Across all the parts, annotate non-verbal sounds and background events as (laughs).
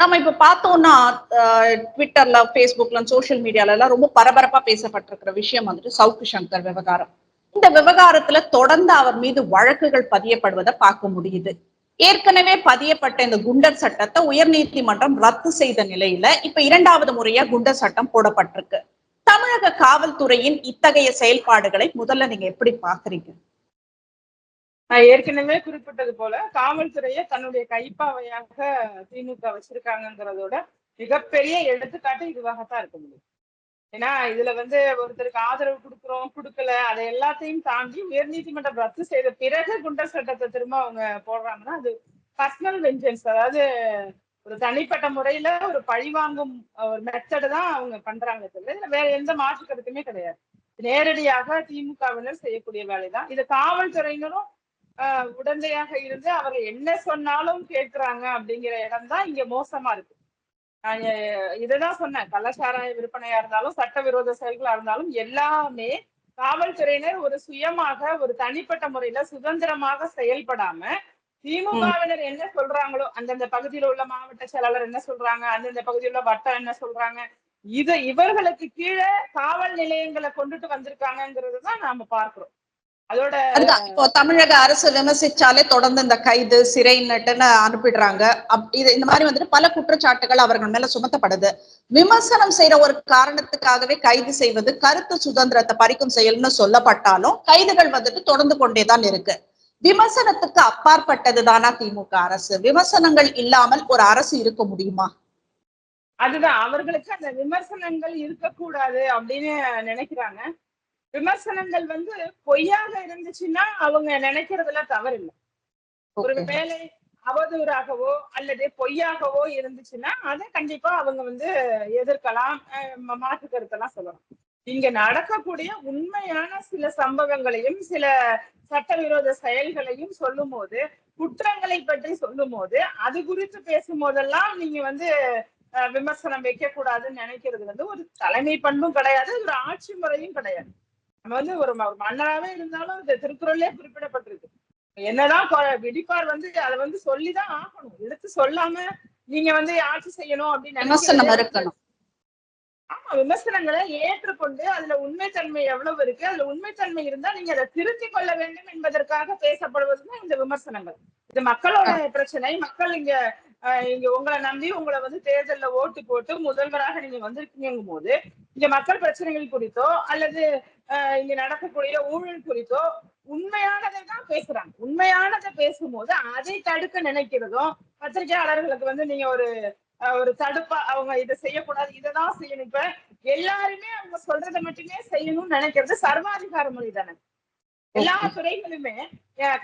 நம்ம இப்ப பார்த்தோம்னா ட்விட்டர்ல ஃபேஸ்புக்ல சோசியல் மீடியால எல்லாம் ரொம்ப பரபரப்பா பேசப்பட்டிருக்கிற விஷயம் வந்துட்டு சவுக்கு சங்கர் விவகாரம். இந்த விவகாரத்துல தொடர்ந்து அவர் மீது வழக்குகள் பதியப்படுவதை பார்க்க முடியுது. ஏற்கனவே பதியப்பட்ட இந்த குண்டர் சட்டத்தை உயர்நீதிமன்றம் ரத்து செய்த நிலையில இப்ப இரண்டாவது முறையா குண்டர் சட்டம் போடப்பட்டிருக்கு. தமிழக காவல்துறையின் இத்தகைய செயல்பாடுகளை முதல்ல நீங்க எப்படி பாக்குறீங்க நான் ஏற்கனவே குறிப்பிட்டது போல காவல்துறையை தன்னுடைய கைப்பாவையாக திமுக வச்சிருக்காங்கிறதோட மிகப்பெரிய எடுத்துக்காட்டு இதுவாகத்தான் இருக்க முடியும். ஏன்னா இதுல வந்து ஒருத்தருக்கு ஆதரவு கொடுக்குறோம் கொடுக்கல அதை எல்லாத்தையும் தாண்டி உயர்நீதிமன்றம் ரத்து செய்த பிறகு குண்டர் சட்டத்தை திரும்ப அவங்க போடுறாங்கன்னா அது பர்சனல் வெஞ்சன்ஸ் அதாவது ஒரு தனிப்பட்ட முறையில ஒரு பழிவாங்கும் ஒரு மெத்தடு தான் அவங்க பண்றாங்க தெரியல இதுல வேற எந்த மாற்று கருத்துமே கிடையாது. நேரடியாக திமுகவினர் செய்யக்கூடிய வேலைதான். இது காவல்துறையினரும் உடந்தையாக இருந்து அவர் என்ன சொன்னாலும் கேட்கிறாங்க அப்படிங்கிற இடம் தான் இங்க மோசமா இருக்கு. இதுதான் இததான் சொன்னேன். கள்ளச்சாராய விற்பனையா இருந்தாலும் சட்டவிரோத செயல்களா இருந்தாலும் எல்லாமே காவல்துறையினர் ஒரு சுயமாக ஒரு தனிப்பட்ட முறையில சுதந்திரமாக செயல்படாம திமுகவினர் என்ன சொல்றாங்களோ அந்தந்த பகுதியில உள்ள மாவட்ட செயலாளர் என்ன சொல்றாங்க அந்தந்த பகுதியில் உள்ள வட்டம் என்ன சொல்றாங்க இது இவர்களுக்கு கீழே காவல் நிலையங்களை கொண்டுட்டு வந்திருக்காங்கிறது தான் நாம பார்க்கிறோம். அதோட இப்போ தமிழக அரசு விமர்சிச்சாலே தொடர்ந்து இந்த கைது சிறை நட்டுன்னு அனுப்பிடுறாங்க. இது இந்த மாதிரி வந்துட்டு பல குற்றச்சாட்டுகள் அவர்கள் மேல சுமத்தப்படுது. விமர்சனம் செய்யற ஒரு காரணத்துக்காகவே கைது செய்வது கருத்து சுதந்திரத்தை பறிக்கும் செயல்னு சொல்லப்பட்டாலும் கைதுகள் வந்துட்டு தொடர்ந்து கொண்டேதான் இருக்கு. விமர்சனத்துக்கு அப்பாற்பட்டதுதானா திமுக அரசு? விமர்சனங்கள் இல்லாமல் ஒரு அரசு இருக்க முடியுமா? அதுதான். அவர்களுக்கு அந்த விமர்சனங்கள் இருக்கக்கூடாது அப்படின்னு நினைக்கிறாங்க. விமர்சனங்கள் வந்து பொய்யாக இருந்துச்சுன்னா அவங்க நினைக்கிறதுல தவறு இல்லை ஒரு Okay. வேலை அவதூறாகவோ அல்லது பொய்யாகவோ இருந்துச்சுன்னா அதை கண்டிப்பா அவங்க வந்து எதிர்க்கலாம் மாற்று கருத்தெல்லாம் சொல்லலாம். இங்க நடக்கக்கூடிய உண்மையான சில சம்பவங்களையும் சில சட்டவிரோத செயல்களையும் சொல்லும் போது குற்றங்களை பற்றி சொல்லும் போது அது குறித்து பேசும் போதெல்லாம் நீங்க வந்து விமர்சனம் வைக்க கூடாதுன்னு நினைக்கிறது வந்து ஒரு தலைமை பண்பும் கிடையாது ஒரு ஆட்சி முறையும் கிடையாது. நம்ம வந்து ஒரு ம- ஒரு மன்னராவே இருந்தாலும் இந்த திருக்குறள்லயே குறிப்பிடப்பட்டிருக்கு. என்னதான் விடிப்பார் வந்து அதை வந்து சொல்லிதான் ஆகணும். எடுத்து சொல்லாம நீங்க வந்து ஆட்சி செய்யணும் அப்படின்னு ஆமா விமர்சனங்களை ஏற்றுக்கொண்டு அதுல உண்மைத்தன்மை எவ்வளவு இருக்கு அதுல உண்மைத்தன்மை இருந்தா நீங்க அதை திருத்திக் கொள்ள வேண்டும் என்பதற்காக பேசப்படுவதுதான் இந்த விமர்சனங்கள். இது மக்களோட பிரச்சனை. மக்கள் இங்க இங்க உங்களை நம்பி உங்களை வந்து தேர்தல்ல ஓட்டு போட்டு முதல்வராக நீங்க வந்திருக்கீங்கும் போது இங்க மக்கள் பிரச்சனைகள் குறித்தோ அல்லது இங்க நடக்கக்கூடிய ஊழல் குறித்தோ உண்மையானதை தான் பேசுறாங்க. உண்மையானதை பேசும்போது அதை தடுக்க நினைக்கிறதும் பத்திரிகையாளர்களுக்கு வந்து நீங்க ஒரு அஹ், ஒரு தடுப்பா அவங்க இதை செய்யக்கூடாது இதை தான் செய்யணும். இப்ப எல்லாருமே அவங்க சொல்றதை மட்டுமே செய்யணும்னு நினைக்கிறது சர்வாதிகார மொழி தானே. எல்லா துறைகளுமே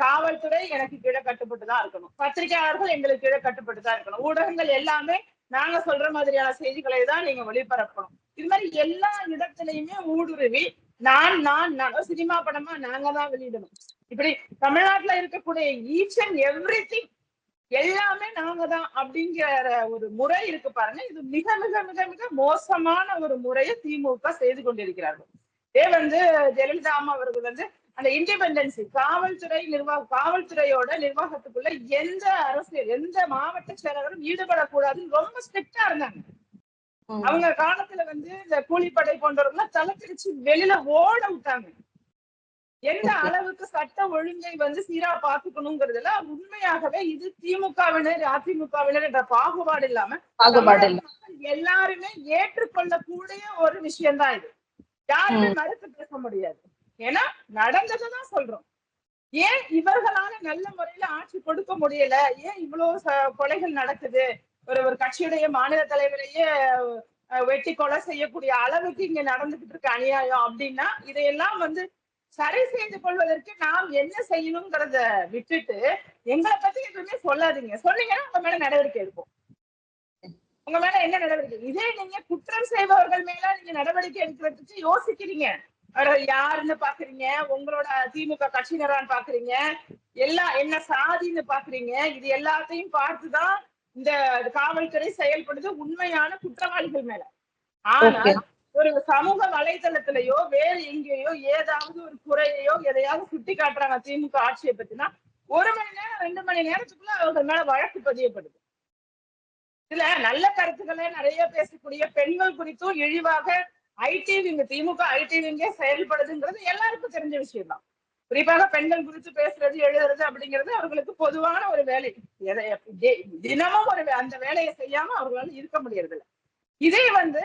காவல்துறை எனக்கு கீழே கட்டுப்பட்டு தான் இருக்கணும். பத்திரிகையாளர்கள் எங்களுக்கு கீழே கட்டுப்பட்டு தான் இருக்கணும். ஊடகங்கள் எல்லாமே நாங்க சொல்ற மாதிரியான செய்திகளை தான் நீங்க ஒளிபரப்பணும். இது மாதிரி எல்லா இடத்துலயுமே ஊடுருவி நான் நான் நான் சினிமா படமா நாங்க தான் வெளியிடணும். இப்படி தமிழ்நாட்டுல இருக்கக்கூடிய ஈச் அண்ட் எவ்ரி எல்லாமே நாங்க தான் அப்படிங்கிற ஒரு முறை இருக்கு பாருங்க. இது மிக மிக மிக மிக மோசமான ஒரு முறையை திமுக செய்து கொண்டிருக்கிறார்கள். இதே வந்து ஜெயலலிதா அம்மா அவர்கள் வந்து அந்த இண்டிபெண்டன்சி காவல்துறை நிர்வாக காவல்துறையோட நிர்வாகத்துக்குள்ள எந்த அரசியல் எந்த மாவட்ட செயலாளரும் ஈடுபடக்கூடாதுன்னு ரொம்ப ஸ்ட்ரிக்டா இருந்தாங்க. அவங்க காலத்துல வந்து இந்த கூலிப்படை போன்றவங்க தலைப்பிரிச்சு வெளியில ஓட விட்டாங்க எந்த. அளவுக்கு சட்ட ஒழுங்கை வந்து சீரா பாத்துக்கணுங்கிறதுல உண்மையாகவே இது திமுகவினர் அதிமுகவினர் என்ற பாகுபாடு இல்லாம பாகுபாடு எல்லாருமே ஏற்றுக்கொள்ளக்கூடிய ஒரு விஷயம்தான் இது யாருமே. மறுத்து பேச முடியாது ஏன்னா நடந்ததுதான் சொல்றோம். ஏன் இவர்களால நல்ல முறையில ஆட்சி கொடுக்க முடியல? ஏன் இவ்வளவு ச- கொலைகள் நடக்குது? ஒரு ஒரு கட்சியுடைய மாநில தலைவரையே வெட்டி கொலை செய்யக்கூடிய அளவுக்கு இங்க நடந்துகிட்டு இருக்க அநியாயம் அப்படின்னா இதையெல்லாம் வந்து சரி செய்து கொள்வதற்கு நாம் என்ன செய்யணுங்கிறத விட்டுட்டு எங்களை பத்தி எதுவுமே சொல்லாதீங்க. சொன்னீங்கன்னா உங்க மேல நடவடிக்கை எடுப்போம். உங்க மேல என்ன நடவடிக்கை? இதே நீங்க குற்றம் செய்பவர்கள் மேல நீங்க நடவடிக்கை எடுக்கிறதுக்கு யோசிக்கிறீங்க. யாருன்னு பாக்குறீங்க? உங்களோட திமுக கட்சியினரான்னு பாக்குறீங்க. எல்லா என்ன சாதின்னு பாக்குறீங்க. இது எல்லாத்தையும் பார்த்துதான் இந்த காவல்துறை செயல்படுது உண்மையான குற்றவாளிகள் மேல. ஆனா. ஒரு சமூக வலைதளத்திலேயோ வேற எங்கேயோ ஏதாவது ஒரு குறையையோ எதையாவது சுட்டி காட்டுறாங்க திமுக ஆட்சியை பத்தினா ஒரு மணி நேரம் ரெண்டு மணி நேரத்துக்குள்ள அவர்கள் மேல வழக்கு பதியப்படுது. இதுல நல்ல கருத்துக்களை நிறைய பேசக்கூடிய பெண்கள் குறித்தும் இழிவாக ஐடி விங்க திமுக ஐடி விங்கே செயல்படுதுங்கிறது எல்லாருக்கும் தெரிஞ்ச விஷயம் தான் குறிப்பாக பெண்கள் குறித்து பேசுறது எழுதுறது அப்படிங்கிறது அவர்களுக்கு பொதுவான ஒரு வேலை. தினமும் ஒரு அந்த வேலையை செய்யாம அவர்களால இருக்க முடியறது இல்ல இதே வந்து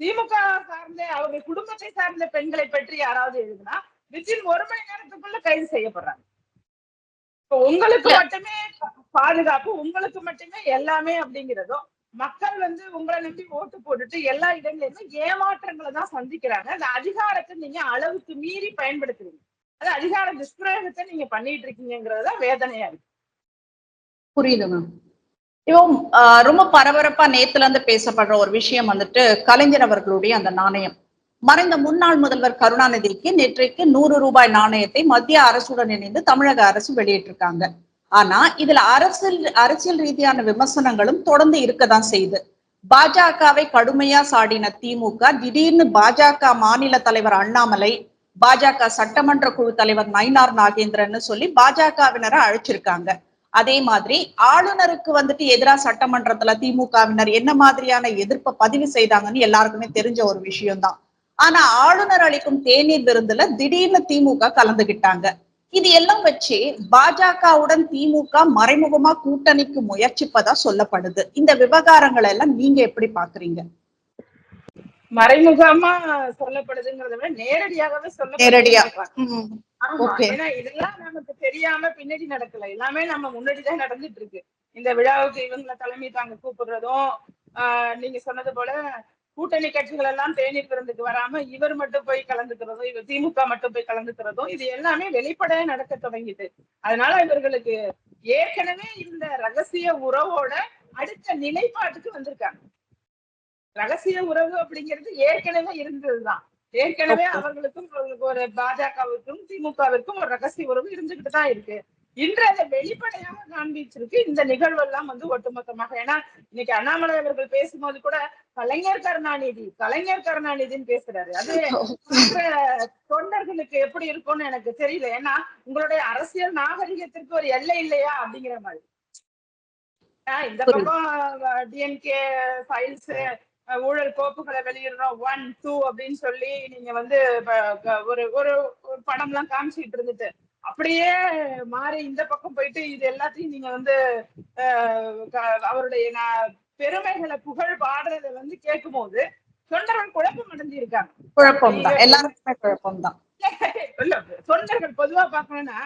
திமுக சார்ந்த அவர்கள் குடும்பத்தை சார்ந்த பெண்களை பற்றி யாராவது எழுதுனா வித்தின் ஒரு மணி நேரத்துக்குள்ள கைது செய்யப்படுறாங்க. இப்ப உங்களுக்கு மட்டுமே பாதுகாப்பு உங்களுக்கு மட்டுமே எல்லாமே அப்படிங்கிறதும் மக்கள் வந்து உங்களை நம்பி ஓட்டு போட்டுட்டு எல்லா இடங்களிலுமே ஏமாற்றங்களை தான் சந்திக்கிறாங்க. அந்த அதிகாரத்தை நீங்க அளவுக்கு மீறி பயன்படுத்துறீங்க. அது அதிகார துஷ்பிரயோகத்தை நீங்க பண்ணிட்டு இருக்கீங்கிறது தான் வேதனையா இருக்கு. புரியுது மேம் இப்போ ரொம்ப பரபரப்பா நேத்துல இருந்து பேசப்படுற ஒரு விஷயம் வந்துட்டு கலைஞர் அவர்களுடைய அந்த நாணயம். மறைந்த முன்னாள் முதல்வர் கருணாநிதிக்கு நேற்றைக்கு நூறு ரூபாய் நாணயத்தை மத்திய அரசுடன் இணைந்து தமிழக அரசு வெளியிட்டிருக்காங்க. ஆனா இதுல அரசியல் அரசியல் ரீதியான விமர்சனங்களும் தொடர்ந்து இருக்கதான் செய்யுது. பாஜகவை கடுமையா சாடின திமுக திடீர்னு பாஜக மாநில தலைவர் அண்ணாமலை பாஜக சட்டமன்ற குழு தலைவர் நயினார் நாகேந்திரன்னு சொல்லி பாஜகவினரை அழைச்சிருக்காங்க. அதே மாதிரி ஆளுநருக்கு வந்துட்டு எதிரா சட்டமன்றத்துல திமுகவினர் என்ன மாதிரியான எதிர்ப்பை பதிவு செய்தாங்கன்னு எல்லாருக்குமே தெரிஞ்ச ஒரு விஷயம்தான். ஆனா ஆளுநர் அளிக்கும் தேநீர் விருந்துல திடீர்னு திமுக கலந்துகிட்டாங்க. இது எல்லாம் வச்சு பாஜகவுடன் திமுக மறைமுகமா கூட்டணிக்கு முயற்சிப்பதா சொல்லப்படுது. இந்த விவகாரங்களை எல்லாம் நீங்க எப்படி பாக்குறீங்க மறைமுகமா சொல்லப்படுதுங்கிறத விட நேரடியாகவே நேரடியா. ஆமா, Okay. ஏன்னா இதெல்லாம் நமக்கு தெரியாம பின்னாடி நடக்கல. எல்லாமே நம்ம முன்னாடிதான் நடந்துட்டு இருக்கு. இந்த விழாவுக்கு இவங்களை தலைமை தாங்க கூப்பிடுறதும் ஆஹ் நீங்க சொன்னது போல கூட்டணி கட்சிகள் எல்லாம் தேநீர் விருந்துக்கு வராம இவர் மட்டும் போய் கலந்துக்கிறதும் இவர் திமுக மட்டும் போய் கலந்துக்கிறதும் இது எல்லாமே வெளிப்படையா நடக்க தொடங்கிட்டு. அதனால இவர்களுக்கு ஏற்கனவே இந்த ரகசிய உறவோட அடுத்த நிலைப்பாட்டுக்கு வந்திருக்காங்க. ரகசிய உறவு அப்படிங்கிறது ஏற்கனவே இருந்ததுதான். ஏற்கனவே. அவர்களுக்கும் ஒரு- ஒரு பாஜகவுக்கும் திமுகவிற்கும் ஒரு ரகசிய உறவு இருந்துகிட்டு தான் இருக்கு. இன்று அதை வெளிப்படையாக காண்பிச்சிருக்கு. இந்த நிகழ்வு எல்லாம் வந்து ஒட்டுமொத்தமாக ஏன்னா இன்னைக்கு அண்ணாமலை அவர்கள் பேசும்போது கூட கலைஞர் கருணாநிதி கலைஞர் கருணாநிதின்னு பேசுறாரு. அது தொண்டர்களுக்கு எப்படி இருக்கும்னு எனக்கு தெரியல. ஏன்னா உங்களுடைய அரசியல் நாகரிகத்திற்கு ஒரு எல்லை இல்லையா அப்படிங்கிற மாதிரி. ஆஹ் இந்த. பக்கம் டிஎன்கே ஃபைல்ஸ் ஊழல் கோப்புகளை வெளியிடுறோம். ஒன் டூ அப்படின்னு சொல்லி நீங்க வந்து ஒரு ஒரு ஒரு படம்லாம் காமிச்சிட்டு இருந்துட்டு. அப்படியே மாறி இந்த பக்கம் போயிட்டு இது எல்லாத்தையும் நீங்க வந்து அவருடைய பெருமைகளை புகழ் பாடுறத வந்து கேட்கும் போது தொண்டர்கள் குழப்பம் அடைஞ்சிருக்காங்க. குழப்பம் தான். எல்லாருக்குமே குழப்பம் தான். (laughs) இல்ல தொண்டர்கள் பொதுவா பார்க்கணும்னா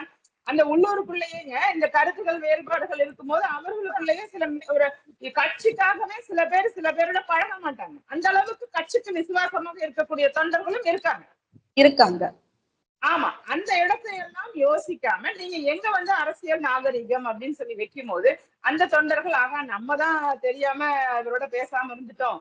அந்த உள்ளூருக்குள்ளேயேங்க இந்த கருத்துக்கள் வேறுபாடுகள் இருக்கும்போது அவர்களுக்குள்ளேயே சில ஒரு கட்சிக்காகவே சில பேர் சில பேரோட பழக மாட்டாங்க. அந்த அளவுக்கு கட்சிக்கு விசுவாசமாக இருக்கக்கூடிய தொண்டர்களும் இருக்காங்க. இருக்காங்க. ஆமா அந்த இடத்தை எல்லாம் யோசிக்காம நீங்க எங்க வந்து அரசியல் நாகரிகம் அப்படின்னு சொல்லி வைக்கும் போது அந்த தொண்டர்கள் ஆகா நம்ம தான் தெரியாம இவரோட பேசாம இருந்துட்டோம்.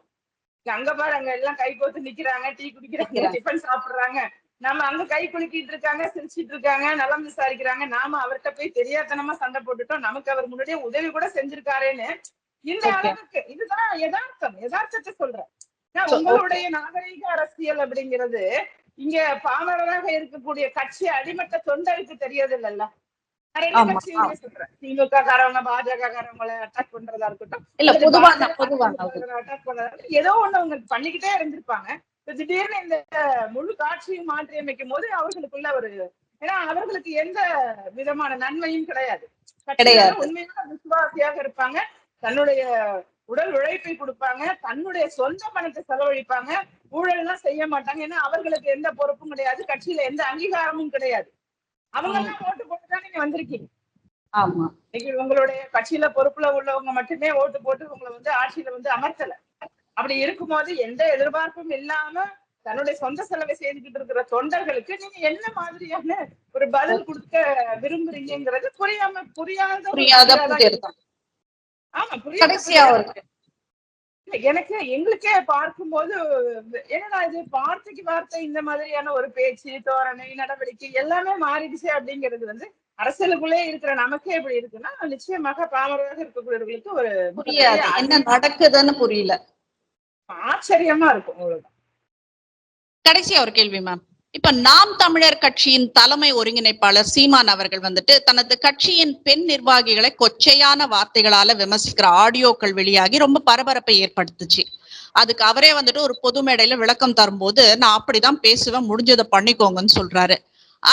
அங்க பாரு அங்க எல்லாம் கை கோத்து நிக்கிறாங்க டீ குடிக்கிறாங்க. டிஃபன் சாப்பிடுறாங்க. நம்ம அங்க கை குலுக்கிட்டு இருக்காங்க சிரிச்சிட்டு இருக்காங்க நலம் விசாரிக்கிறாங்க. நாம அவர்கிட்ட போய் தெரியாதனமா சண்டை போட்டுட்டோம். நமக்கு அவர் முன்னாடியே உதவி கூட செஞ்சிருக்காரேன்னு இந்த. அளவுக்கு இதுதான் யதார்த்தம். யதார்த்தத்தை சொல்றேன். உங்களுடைய நாகரீக அரசியல் அப்படிங்கிறது இங்க பாமரராக இருக்கக்கூடிய கட்சி அடிமட்ட தொண்டருக்கு தெரியறது இல்லல்ல திமுக காரவங்க பாஜக காரவங்களை அட்டாக் பண்றதா இருக்கட்டும் பண்றதா. ஏதோ ஒண்ணு அவங்க பண்ணிக்கிட்டே இருந்திருப்பாங்க. திடீர்னு இந்த முழு காட்சியும் மாற்றி அமைக்கும் போது அவர்களுக்குள்ள ஒரு ஏன்னா அவர்களுக்கு எந்த விதமான நன்மையும் கிடையாது. உண்மையான விசுவாசியாக இருப்பாங்க. தன்னுடைய உடல் உழைப்பை கொடுப்பாங்க. தன்னுடைய சொந்த பணத்தை செலவழிப்பாங்க. ஊழல் எல்லாம் செய்ய மாட்டாங்க. ஏன்னா அவர்களுக்கு எந்த பொறுப்பும் கிடையாது. கட்சியில எந்த அங்கீகாரமும் கிடையாது. அவங்க எல்லாம் ஓட்டு போட்டு தான் நீங்க வந்திருக்கீங்க. ஆமா. இன்னைக்கு உங்களுடைய கட்சியில பொறுப்புல உள்ளவங்க மட்டுமே ஓட்டு போட்டு உங்களை வந்து ஆட்சியில வந்து அமர்த்தல. அப்படி இருக்கும்போது எந்த எதிர்பார்ப்பும் இல்லாம தன்னுடைய சொந்த செலவை செய்துகிட்டு இருக்கிற தொண்டர்களுக்கு நீங்க என்ன மாதிரியான ஒரு பதில் கொடுக்க விரும்புறீங்கிறது புரியாம புரியாத ஆமா புரியாத கடைசியா புதிரா ஒரு இல்ல, எனக்கு எங்களுக்கே பார்க்கும்போது என்னடா இது வார்த்தைக்கு வார்த்தை இந்த மாதிரியான ஒரு பேச்சு தோரணை நடவடிக்கை எல்லாமே மாறிடுச்சு அப்படிங்கிறது வந்து அரசியலுக்குள்ளே இருக்கிற நமக்கே இப்படி இருக்குன்னா நிச்சயமாக பாமரராக இருக்கக்கூடியவர்களுக்கு ஒரு புரியாது. என்ன நடக்குதுன்னு புரியல. ஆச்சரியமா இருக்கும் அவ்வளவுதான். கடைசியா ஒரு கேள்வி மேம் இப்ப நாம் தமிழர் கட்சியின் தலைமை ஒருங்கிணைப்பாளர் சீமான் அவர்கள் வந்துட்டு தனது கட்சியின் பெண் நிர்வாகிகளை கொச்சையான வார்த்தைகளால விமர்சிக்கிற ஆடியோக்கள் வெளியாகி ரொம்ப பரபரப்பை ஏற்படுத்துச்சு. அதுக்கு அவரே வந்துட்டு ஒரு பொது மேடையில விளக்கம் தரும்போது நான் அப்படிதான் பேசுவேன் முடிஞ்சதை பண்ணிக்கோங்கன்னு சொல்றாரு.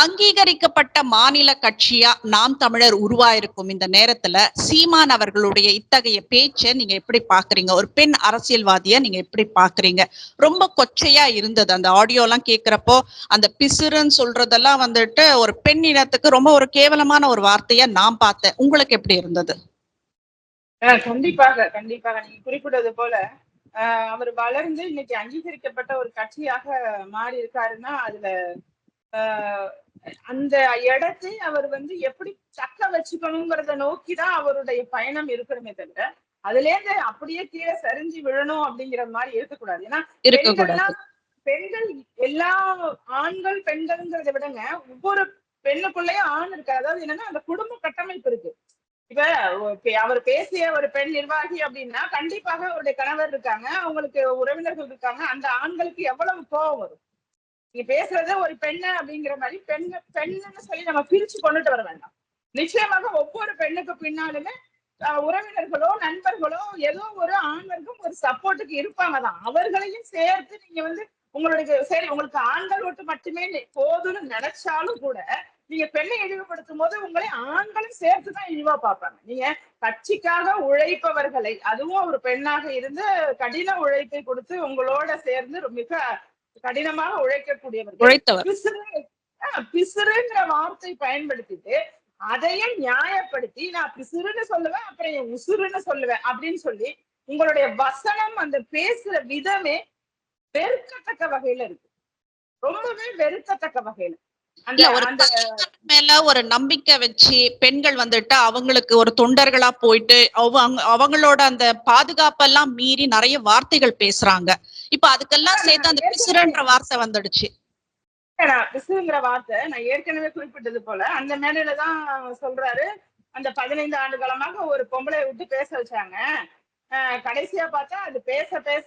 அங்கீகரிக்கப்பட்ட மாநில கட்சியா நாம் தமிழர் உருவாயிருக்கும் இந்த நேரத்துல சீமான் அவர்களுடைய இத்தகைய பேச்சை நீங்க எப்படி பாக்குறீங்க? ஒரு பெண் அரசியல்வாதிய நீங்க எப்படி பாக்குறீங்க? ரொம்ப கொச்சையா இருந்தது. அந்த ஆடியோ எல்லாம் கேக்குறப்போ அந்த பிசுறுன்னு சொல்றதெல்லாம் வந்துட்டு ஒரு பெண் இனத்துக்கு ரொம்ப ஒரு கேவலமான ஒரு வார்த்தையா நான் பார்த்தேன். உங்களுக்கு எப்படி இருந்தது? கண்டிப்பாக கண்டிப்பாக. நீங்க குறிப்பிட்டது போல அவர் வளர்ந்து இன்னைக்கு அங்கீகரிக்கப்பட்ட ஒரு கட்சியாக மாறி இருக்காருன்னா அதுல அந்த இடத்தை அவர் வந்து எப்படி தக்க வச்சுக்கணுங்கிறத நோக்கிதான் அவருடைய பயணம் இருக்கணுமே தவிர அதுல இருந்து அப்படியே கீழே சரிஞ்சு விழணும் அப்படிங்கிற மாதிரி இருக்கக்கூடாது. ஏன்னா பெண்கள் எல்லா ஆண்கள் பெண்கள்ங்கிறத விடங்க ஒவ்வொரு பெண்ணுக்குள்ளேயும் ஆண் இருக்கு அதாவது என்னன்னா அந்த குடும்ப கட்டமைப்பு இருக்கு. இப்ப அவர் பேசிய ஒரு பெண் நிர்வாகி அப்படின்னா கண்டிப்பாக அவருடைய கணவர் இருக்காங்க அவங்களுக்கு உறவினர்கள் இருக்காங்க அந்த ஆண்களுக்கு எவ்வளவு கோபம் வரும்? நீங்க பேசுறதே ஒரு பெண்ணு அப்படிங்கிற மாதிரி பெண்ணு பெண்ணுன்னு சொல்லி நம்ம பிரிச்சு கொண்டுட்டு வர வேண்டாம். நிச்சயமாக ஒவ்வொரு பெண்ணுக்கு பின்னாலுமே உறவினர்களோ நண்பர்களோ ஏதோ ஒரு ஆண்களுக்கும் ஒரு சப்போர்ட்டுக்கு இருப்பாங்க தான். அவர்களையும் சேர்த்து நீங்க வந்து உங்களுடைய சரி உங்களுக்கு ஆண்கள் விட்டு மட்டுமே போதும்னு நினைச்சாலும் கூட நீங்க பெண்ணை இழிவுபடுத்தும் போது உங்களை ஆண்களும் சேர்த்துதான் இழிவா பார்ப்பாங்க. நீங்க கட்சிக்காக உழைப்பவர்களை அதுவும் ஒரு பெண்ணாக இருந்து கடின உழைப்பை கொடுத்து உங்களோட சேர்ந்து மிக கடினமாக உழைக்கக்கூடியவர்கள். உழைத்தவர். பிசுறுங்கிற வார்த்தை பயன்படுத்திட்டு அதையும் நியாயப்படுத்தி நான் பிசுறுன்னு சொல்லுவேன் அப்புறம் என் உசுறுன்னு சொல்லுவேன் அப்படின்னு சொல்லி உங்களுடைய வசனம் அந்த பேசுற விதமே வெறுக்கத்தக்க வகையில இருக்கு. ரொம்பவே வெறுக்கத்தக்க வகையில. மேல ஒரு நம்பிக்கை வச்சு பெண்கள் வந்துட்டு அவங்களுக்கு ஒரு தொண்டர்களா போயிட்டு அவங்க அவங்களோட அந்த பாதுகாப்பெல்லாம் மீறி நிறைய வார்த்தைகள் பேசுறாங்க. இப்ப அதுக்கெல்லாம் சேர்த்து அந்த பிசுறன்ற வார்த்தை வந்துடுச்சு. பிசுங்கிற வார்த்தை நான் ஏற்கனவே குறிப்பிட்டது போல. அந்த மேடையில தான் சொல்றாரு. அந்த பதினைந்து ஆண்டு காலமாக ஒரு பொம்பளை விட்டு பேச வச்சாங்க. கடைசியா பார்த்தா அது பேச பேச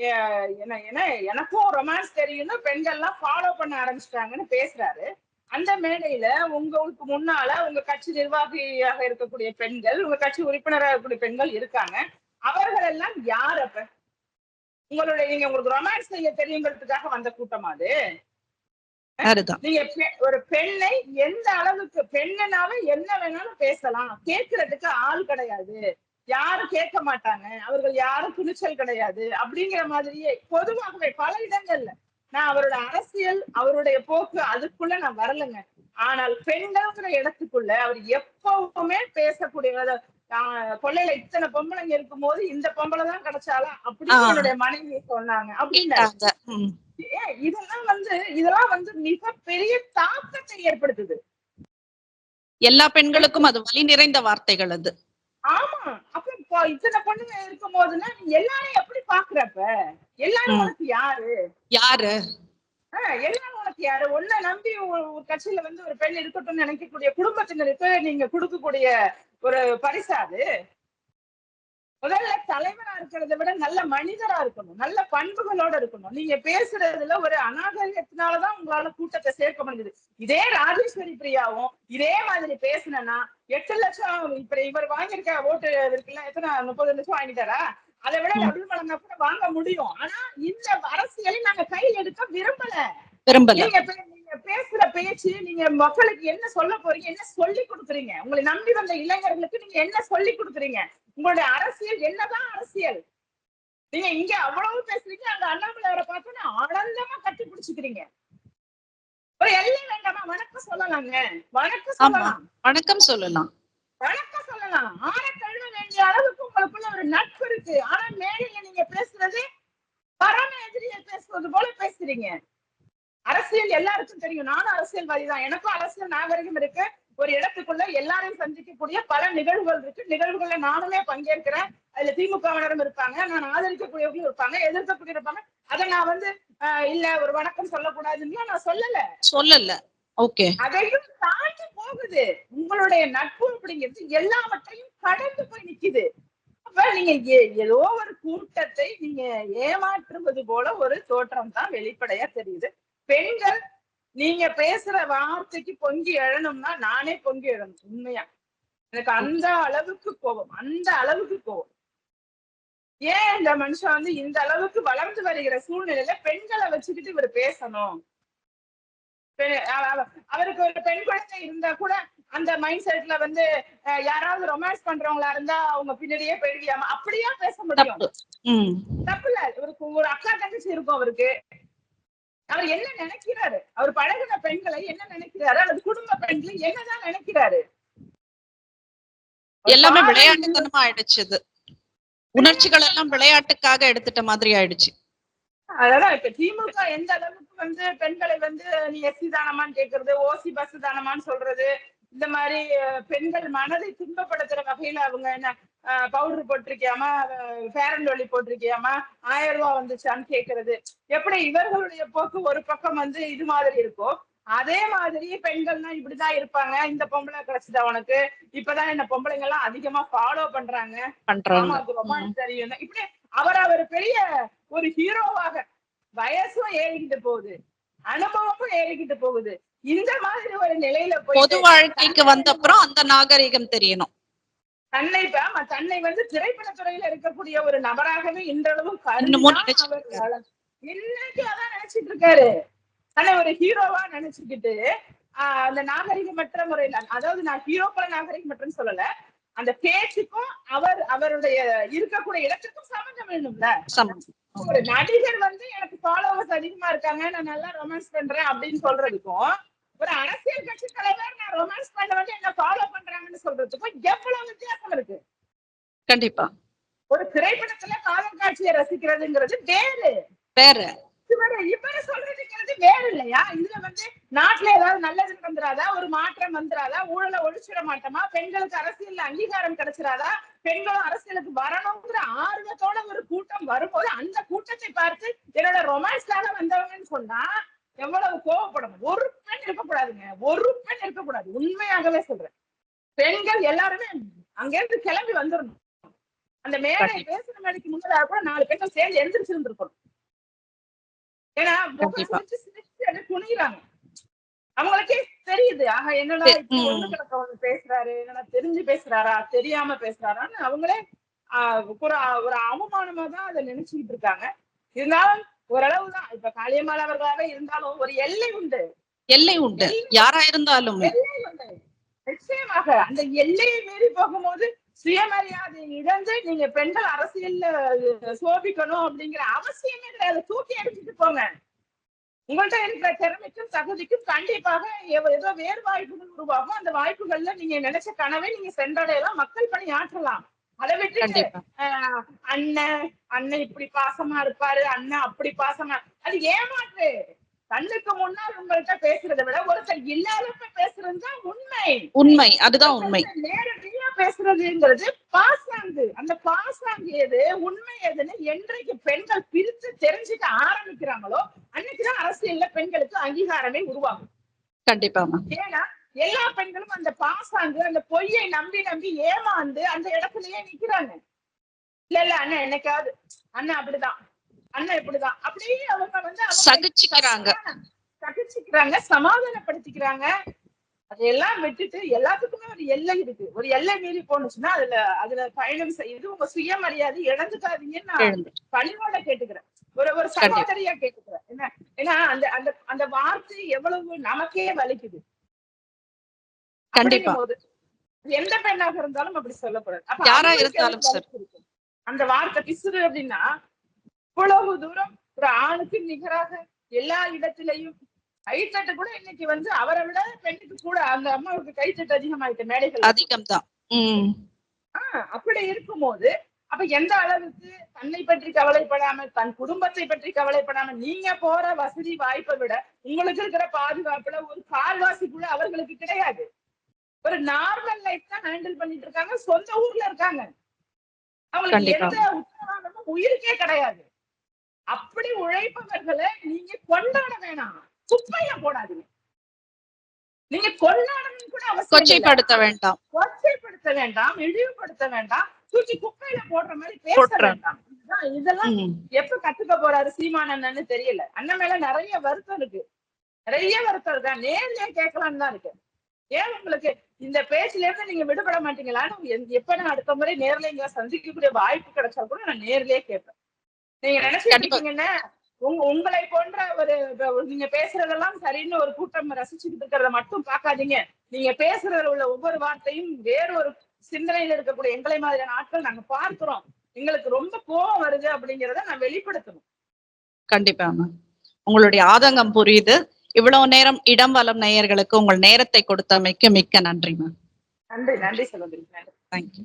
என்ன எனக்கும் ரொமான்ஸ் தெரியும்னு பெண்கள்லாம் ஃபாலோ பண்ண ஆரம்பிச்சிட்டாங்கன்னு பேசுறாரு. அந்த மேடையில உங்களுக்கு முன்னால உங்க கட்சி நிர்வாகியாக இருக்கக்கூடிய பெண்கள் உங்க கட்சி உறுப்பினராக இருக்கக்கூடிய பெண்கள் இருக்காங்க. அவர்கள் எல்லாம் யார் அப்ப? உங்களுடைய நீங்க உங்களுக்கு ரொமான்ஸ் செய்ய தெரியுங்கிறதுக்காக வந்த கூட்டமா அது. நீங்க ஒரு பெண்ணை எந்த அளவுக்கு பெண்ணுனால என்ன வேணாலும் பேசலாம். கேட்கறதுக்கு ஆள் கிடையாது. யாரும் கேட்க மாட்டாங்க. அவர்கள் யாரும் துணிச்சல் கிடையாது. அப்படிங்கிற மாதிரியே பொதுவாகவே பல இடங்கள்ல நான் அவரோட அரசியல் அவருடைய போக்கு அதுக்குள்ள நான் வரலைங்க. ஆனால் பெண்கள்ங்கிற இடத்துக்குள்ள அவர் எப்பவுமே பேசக்கூடிய கொள்ளையில இத்தனை பொம்பளைங்க இருக்கும் போது இந்த பொம்பளை தான் கிடைச்சாலும் அப்படின்னு. என்னுடைய மனைவி சொன்னாங்க. அப்படின்னு இதெல்லாம் வந்து இதெல்லாம் வந்து மிகப்பெரிய தாக்கத்தை ஏற்படுத்துது. எல்லா பெண்களுக்கும் அது வலி நிறைந்த வார்த்தைகள் அது. ஆமா. அப்ப இத்தனை பொண்ணுங்க இருக்கும் போதுன்னா நீ எல்லாரையும் எப்படி பாக்குறப்ப? எல்லாரும். உனக்கு யாரு? யாரு? ஆஹ் எல்லாரும் உனக்கு யாரு? உன்னை நம்பி ஒரு ஒரு கட்சியில வந்து ஒரு பெண் இருக்கட்டும்னு நினைக்கக்கூடிய குடும்பத்தினருக்கு நீங்க கொடுக்கக்கூடிய ஒரு பரிசா அது? முதல்ல தலைவரா இருக்கிறத விட நல்ல மனிதரா இருக்கணும். நல்ல பண்புகளோட இருக்கணும். நீங்க பேசுறதுல ஒரு அநாகரிகத்தினாலதான் உங்களால கூட்டத்தை சேர்க்க முடிஞ்சது. இதே ராஜேஸ்வரி பிரியாவும் இதே மாதிரி பேசுனா எட்டு லட்சம் இப்ப இவர் வாங்கியிருக்க ஓட்டு இருக்குல்ல எத்தனை முப்பது லட்சம் வாங்கிட்டாரா? அதை விட. டபுள் மடங்கா கூட வாங்க முடியும். ஆனா இந்த அரசியலை நாங்க கையில் எடுக்க விரும்பல. விரும்பல. பேசுற பேச்சு நீங்க மக்களுக்கு என்ன சொல்ல போறீங்க என்ன சொல்லி கொடுக்குறீங்க? உங்களை நம்பி வந்த இளைஞர்களுக்கு நீங்க என்ன சொல்லி கொடுக்குறீங்க? உங்களுடைய அரசியல் என்னதான் அரசியல்? நீங்க இங்க அவ்வளவு பேசுறீங்க அங்க அண்ணாமலை அவரை பார்த்தோன்னா ஆனந்தமா கட்டி பிடிச்சுக்கிறீங்க. ஒரு எல்லை வேண்டாமா? வணக்கம் சொல்லலாங்க. வணக்கம். சொல்லலாம். வணக்கம் சொல்லலாம். வணக்கம் சொல்லலாம். ஆற கழுவ வேண்டிய அளவுக்கு உங்களுக்குள்ள ஒரு நட்பு இருக்கு. ஆனா மேடையில நீங்க பேசுறது பரம எதிரிய பேசுவது போல பேசுறீங்க. அரசியல் எல்லாருக்கும் தெரியும். நானும் அரசியல்வாதி தான் எனக்கும் அரசியல் நாகரிகம் இருக்கு. ஒரு இடத்துக்குள்ள எல்லாரையும் சந்திக்கக்கூடிய பல நிகழ்வுகள் இருக்கு. நிகழ்வுகள்ல நானுமே பங்கேற்கிறேன். அதுல திமுகவினரும் இருப்பாங்க. நான் ஆதரிக்கக்கூடியவர்களும் இருப்பாங்க. எதிர்க்கக்கூடிய இருப்பாங்க. அதை நான் வந்து இல்ல ஒரு வணக்கம் சொல்லக்கூடாதுன்னு நான் சொல்லல. சொல்லல. ஓகே. அதையும் தாண்டி போகுது. உங்களுடைய நட்பு அப்படிங்கிறது எல்லாவற்றையும் கடந்து போய் நிக்குது. அப்ப நீங்க ஏதோ ஒரு கூட்டத்தை நீங்க ஏமாற்றுவது போல ஒரு தோற்றம் தான் வெளிப்படையா தெரியுது. பெண்கள் நீங்க பேசுற வார்த்தைக்கு பொங்கி எழணும்னா நானே பொங்கி எழணும் உண்மையா? எனக்கு அந்த அளவுக்கு கோபம் அந்த அளவுக்கு கோபம். ஏன் இந்த மனுஷன் வந்து இந்த அளவுக்கு வளர்ந்து வருகிற சூழ்நிலையில பெண்களை வச்சுக்கிட்டு இவர் பேசணும்? அவருக்கு ஒரு பெண் குழந்தை இருந்தா கூட அந்த மைண்ட் செட்ல வந்து யாராவது ரொமான்ஸ் பண்றவங்களா இருந்தா அவங்க பின்னாடியே போயிடுவியாமா? அப்படியா பேச முடியும். தப்பு. இல்ல இவருக்கு ஒரு அக்கா தங்கச்சி இருக்கும் அவருக்கு. அவர் என்ன நினைக்கிறாரு? அவர் பழகுன பெண்களை என்ன நினைக்கிறாரு? அல்லது குடும்ப பெண்களை என்னதான் நினைக்கிறாரு? எல்லாமே விளையாட்டுத்தனமா ஆயிடுச்சு உணர்ச்சிகள் எல்லாம் விளையாட்டுக்காக எடுத்துட்ட மாதிரி ஆயிடுச்சு. அதான் இப்ப திமுக எந்த அளவுக்கு வந்து பெண்களை வந்து நீ எஸ்சி தானமான்னு கேக்குறது ஓசி பஸ் தானமான்னு சொல்றது இந்த மாதிரி பெண்கள் மனதை துன்பப்படுத்துற வகையில அவங்க என்ன பவுடர் போட்டிருக்கியாமா? ஃபேர் அண்ட் ஒலி போட்டிருக்கியாமா? ஆயிரம் ரூபாய் வந்துச்சான்னு கேக்குறது. எப்படி இவர்களுடைய போக்கு ஒரு பக்கம் வந்து இது மாதிரி இருக்கோ அதே மாதிரி பெண்கள்னா இப்படிதான் இருப்பாங்க. இந்த பொம்பளை கிடைச்சதா உனக்கு? இப்பதான் என்ன பொம்பளைங்க எல்லாம் அதிகமா ஃபாலோ பண்றாங்க. பண்றாங்க. தெரியும் இப்படி அவர் அவர் பெரிய ஒரு ஹீரோவாக வயசும் ஏறிக்கிட்டு போகுது. அனுபவமும் ஏறிக்கிட்டு போகுது. இந்த மாதிரி ஒரு நிலையில போய் பொது வாழ்க்கைக்கு வந்த அப்புறம் அந்த நாகரிகம் தெரியணும். தன்னை தன்னை வந்து திரைப்படத்துறையில இருக்கக்கூடிய ஒரு நபராகவே இன்றளவும் இன்னைக்கு அதான் நினைச்சிட்டு இருக்காரு. தன்னை ஒரு ஹீரோவா நினைச்சுக்கிட்டு ஆஹ் அந்த நாகரிகமற்ற முறையில அதாவது நான் ஹீரோக்கள நாகரிகமற்றன்னு சொல்லல. அந்த பேச்சுக்கும் அவர் அவருடைய இருக்கக்கூடிய இடத்துக்கும் சம்மந்தம் வேணும்ல. ஒரு நடிகர் வந்து எனக்கு ஃபாலோவர்ஸ் அதிகமா இருக்காங்க நான் நல்லா ரொமான்ஸ் பண்றேன் அப்படின்னு சொல்றதுக்கும் ஒரு அரசியல் கட்சி தலைவர் நான் ரொமான்ஸ் பண்ண வந்து என்ன ஃபாலோ பண்றாங்கன்னு சொல்றதுக்கும் எவ்வளவு வித்தியாசம் இருக்கு. கண்டிப்பா. ஒரு திரைப்படத்துல காதல் காட்சியை ரசிக்கிறதுங்கிறது வேறு. வேற. இவரு இவரு சொல்றதுங்கிறது வேறு இல்லையா? இதுல வந்து நாட்டுல ஏதாவது நல்லது நடந்துராதா? ஒரு மாற்றம் வந்துராதா? ஊழலை ஒழிச்சிட மாட்டோமா? பெண்களுக்கு அரசியல்ல அங்கீகாரம் கிடைச்சிராதா? பெண்களும் அரசியலுக்கு வரணுங்கிற ஆர்வத்தோட ஒரு கூட்டம் வரும்போது அந்த கூட்டத்தை பார்த்து என்னோட ரொமான்ஸ்க்காக வந்தவங்கன்னு சொன்னா எவ்வளவு கோவப்படணும்? ஒரு பெண் இருக்கக்கூடாதுங்க ஒரு பெண் இருக்கக்கூடாது உண்மையாகவே சொல்றேன். பெண்கள் எல்லாருமே அங்க இருந்து கிளம்பி வந்துடணும் அந்த மேடை. பேசுற மேடைக்கு முன்னதாக கூட நாலு பெண்கள் சேர்ந்து எந்திரிச்சிருந்திருக்கணும். ஏன்னா குனிகிறாங்க அவங்களுக்கே தெரியுது. ஆக என்னடா. ஒண்ணு பேசுறாரு? என்னடா தெரிஞ்சு பேசுறாரா? தெரியாம பேசுறாரான்னு அவங்களே ஆஹ், ஒரு ஒரு அவமானமா தான் அதை நினைச்சுக்கிட்டு இருக்காங்க. இருந்தாலும் ஓரளவுதான். இப்ப காளியம்மாள் அவர்களாக இருந்தாலும் ஒரு எல்லை உண்டு. எல்லை உண்டு. யாரா இருந்தாலும் நிச்சயமாக அந்த எல்லையை மீறி போகும்போது சுயமரியாதை இழந்து நீங்க பெண்கள் அரசியல்ல சோபிக்கணும் அப்படிங்கிற அவசியமே கிடையாது. தூக்கி அடிச்சுட்டு போங்க. உங்கள்ட்ட இருக்கிற திறமைக்கும் தகுதிக்கும் கண்டிப்பாக ஏதோ வேறு வாய்ப்புகள் உருவாகும். அந்த வாய்ப்புகள்ல நீங்க நினைச்ச கனவை நீங்க சென்றடையலாம். மக்கள் பணி ஆற்றலாம். அதை விட்டுட்டு கண்டிப்பா. ஆஹ், அண்ணன் அண்ணன் இப்படி பாசமா இருப்பாரு அண்ணன் அப்படி பாசமா அது ஏமாற்று. கண்ணுக்கு முன்னால் உங்கள்கிட்ட பேசுறதை விட ஒருத்தர் இல்லாதப்ப பேசுறது தான் உண்மை. உண்மை அதுதான் உண்மை. நேரடியா பேசுறதுங்கிறது பாசாங்கு. அந்த பாசாங்கு எது உண்மை எதுன்னு என்றைக்கு பெண்கள் பிரித்து தெரிஞ்சுக்க ஆரம்பிக்கிறாங்களோ அன்னைக்குதான் அரசியல்ல பெண்களுக்கு அங்கீகாரமே உருவாகும். கண்டிப்பாமா ஏன்னா எல்லா பெண்களும் அந்த பாசாங்கு அந்த பொய்யை நம்பி நம்பி ஏமாந்து அந்த இடத்துலயே நிக்கிறாங்க. இல்ல இல்ல அண்ணன் என்னைக்காவது அண்ணன் அப்படிதான். அண்ணன் இப்படிதான். அப்படியே அவங்க வந்து சகிச்சுக்கிறாங்க. சகிச்சுக்கிறாங்க சமாதானப்படுத்திக்கிறாங்க. அதையெல்லாம் விட்டுட்டு எல்லாத்துக்குமே ஒரு எல்லை இருக்கு. ஒரு எல்லை மீறி போனுச்சுன்னா அதுல அதுல பயணம் செய்யுது உங்க சுயமரியாதை இழந்துக்காதீங்கன்னு நான் பணிவோட கேட்டுக்கிறேன். ஒரு ஒரு சகோதரியா கேட்டுக்கிறேன். என்ன? ஏன்னா அந்த அந்த அந்த வார்த்தை எவ்வளவு நமக்கே வலிக்குது. கண்டிப்பா. எந்த பெண்ணாக இருந்தாலும் அப்படி சொல்லக்கூடாது. யாரா இருந்தாலும் சரி. அந்த வார்த்தை பிசுறு அப்படின்னா இவ்வளவு தூரம் ஒரு ஆணுக்கு நிகராக எல்லா இடத்திலையும் கைத்தட்டு கூட இன்னைக்கு வந்து அவரை விட பெண்ணுக்கு கூட அந்த அம்மாவுக்கு கைத்தட்டு அதிகமாயிட்டு மேடைகள் அதிகம்தான். உம் ஆஹ் அப்படி இருக்கும்போது அப்ப எந்த அளவுக்கு தன்னை பற்றி கவலைப்படாமல் தன் குடும்பத்தை பற்றி கவலைப்படாமல் நீங்க போற வசதி வாய்ப்பை விட உங்களுக்கு இருக்கிற பாதுகாப்புல ஒரு கால்வாசி கூட அவர்களுக்கு கிடையாது. ஒரு நார்மல் லைஃப் தான் ஹேண்டில் பண்ணிட்டு இருக்காங்க. சொந்த ஊர்ல இருக்காங்க. அவங்களுக்கு. எந்த உத்தரவாதமும் உயிருக்கே கிடையாது. அப்படி உழைப்பவர்களை நீங்க கொண்டாட வேணாம். குப்பையில போடாதீங்க. நீங்க கொண்டாடணும் கூட. கொச்சைப்படுத்த வேண்டாம். கொச்சைப்படுத்த வேண்டாம். இழிவுபடுத்த வேண்டாம். தூக்கி குப்பையில போடுற மாதிரி பேச. வேண்டாம். இதெல்லாம் எப்ப கத்துக்க போறாரு சீமான் அண்ணன்னு தெரியல. அண்ணன் மேல நிறைய வருத்தம் இருக்கு. நிறைய வருத்தம் இருக்கா. நேர்லயே கேட்கலான்னு தான் இருக்கு ஏன் உங்களுக்கு இந்த பேச்சுல இருந்து நீங்க விடுபட மாட்டீங்களான்னு எப்ப நான் அடுத்த முறை நேர்ல இங்க சந்திக்கக்கூடிய வாய்ப்பு கிடைச்சா கூட நான் நேர்லயே கேட்பேன். நீங்க. இருக்கீங்கன்னா உங்க உங்களை போன்ற ஒரு நீங்க பேசுறதெல்லாம் சரின்னு ஒரு கூட்டம் ரசிச்சுட்டு இருக்கிறத மட்டும் பார்க்காதீங்க. நீங்க பேசுறதுல உள்ள ஒவ்வொரு வார்த்தையும் வேற ஒரு சிந்தனையில இருக்கக்கூடிய எங்களை மாதிரியான ஆட்கள் நாங்க பார்க்கிறோம். எங்களுக்கு ரொம்ப கோபம் வருது அப்படிங்கறத நான் வெளிப்படுத்தணும். கண்டிப்பா மேம் உங்களுடைய ஆதங்கம் புரியுது. இவ்வளவு நேரம் இடம் வலம் நேயர்களுக்கு உங்கள் நேரத்தை கொடுத்தமைக்கு மிக்க நன்றி மேம் நன்றி நன்றி நன்றி தேங்க்யூ